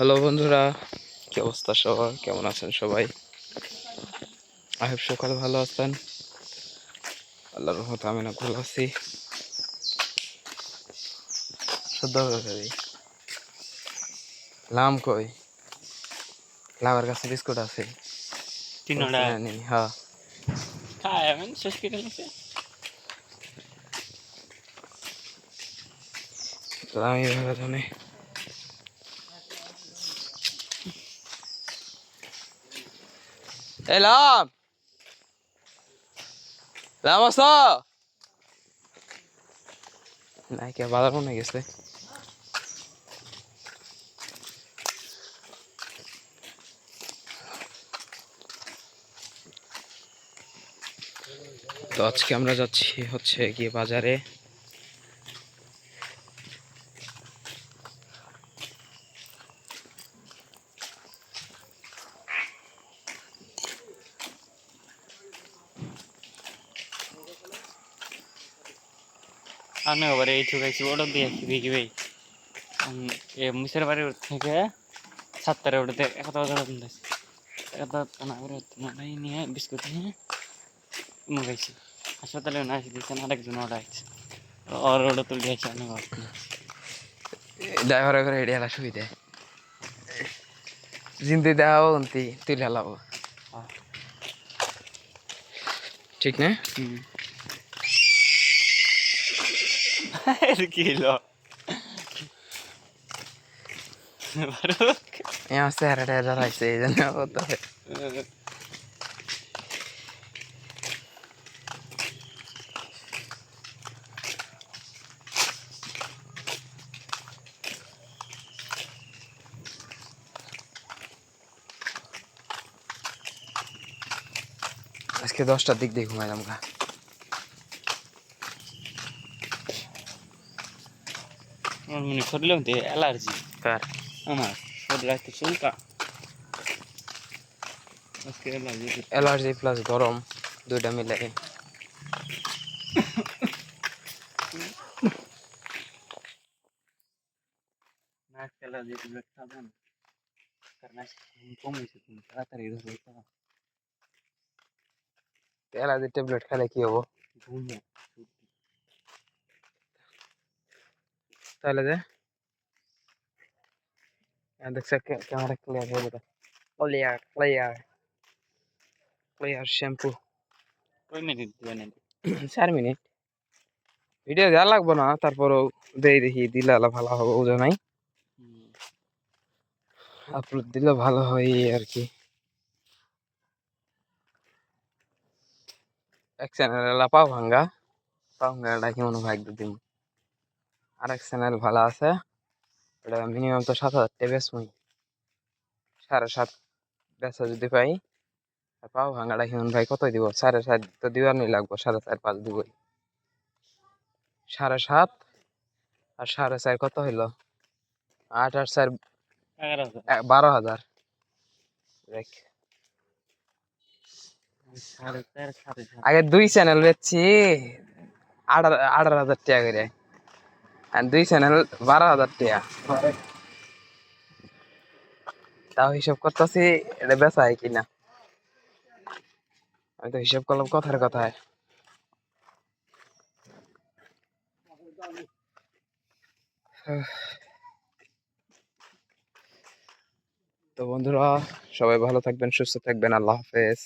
Hello বন্ধুরা কি অবস্থা সবার? কেমন আছেন সবাই? আহেব সকাল ভালো আছেন। আল্লাহর রহমতে আমি না ভালো আছি। লাম কই? লামের কাছে বিস্কুট আছে। তিনটা হ্যাঁ। খায় আমি শেষ করে নিছে লামি ভালো জানে। এই লাম লাম আস নাই কে বাজার মনে গেছে? তো আজকে আমরা যাচ্ছি হচ্ছে গিয়ে বাজারে। আমি আবার এই ঠুকাইছি ওটা দিয়ে দেখি ভাই এ মুসের বাড়ির থেকে সাতটারে ওটাতে একটা বাজার দিয়েছি একটা না করে নাই নিয়ে বিস্কুট নিয়ে মুখাইছি হাসপাতালে না আসি দিয়েছেন আরেকজন ওটা আছে ওর ওটা তুলে দিয়েছি আমি ড্রাইভার করে হেঁটে হেলা সুবিধে জিন্দি দেওয়া তুই হেলাবো ঠিক না Her kilo. Jag ser det där i sidan. Jag fattar det. আজকে দশটার দিক দিয়ে ঘুমাইলাম গা আমার মনে করলাম তো অ্যালার্জি কার? আমার শরীর একটু চুলকা। আজকে অ্যালার্জি অ্যালার্জি প্লাস গরম দুইটা মিলে। নাক অ্যালার্জি টুলে খাবেন কারণ আজকে ঘুম কমেছে তুমি তাড়াতাড়ি ধরো অ্যালার্জি ট্যাবলেট খেলে কি হব? তাহলে যে দেখছে ক্যামেরা ক্লিয়ার হয়ে যেটা ক্লিয়ার ক্লিয়ার ক্লিয়ার শ্যাম্পু কই মিনিট দিবেন চার মিনিট। ভিডিও দেওয়া লাগবো না তারপরও দেই দেখি দিলে ভালো হবে ওজো নাই? আপলোড দিলে ভালো হয় আর কি। এক চ্যানেল পাও ভাঙ্গা। পাও ভাঙ্গাটা কি মনে ভাগ্য দিন আর এক চ্যানেল ভালো আছে। ওটা মিনিমাম তো সাত হাজার টাকা বেসমই সাড়ে সাত বেচা যদি পাই পাও ভাঙ্গাটা হিমন ভাই কত দিব? সাড়ে সাত তো দিবার নেই লাগবো সাড়ে চার পাঁচ দিবই। সাড়ে সাত আর সাড়ে চার কত হইল? আট আর চার বারো হাজার। দেখ। আগে দুই চ্যানেল বেচছি আঠারো হাজার টাকা করে। আর দুই চ্যানেল বারো হাজার টাকা। তাও হিসাব করতেছি, এটা বেচা হয় কিনা। আমি তো হিসাব করলাম কথার কথায়। তো বন্ধুরা, সবাই ভালো থাকবেন, সুস্থ থাকবেন, আল্লাহ হাফেজ।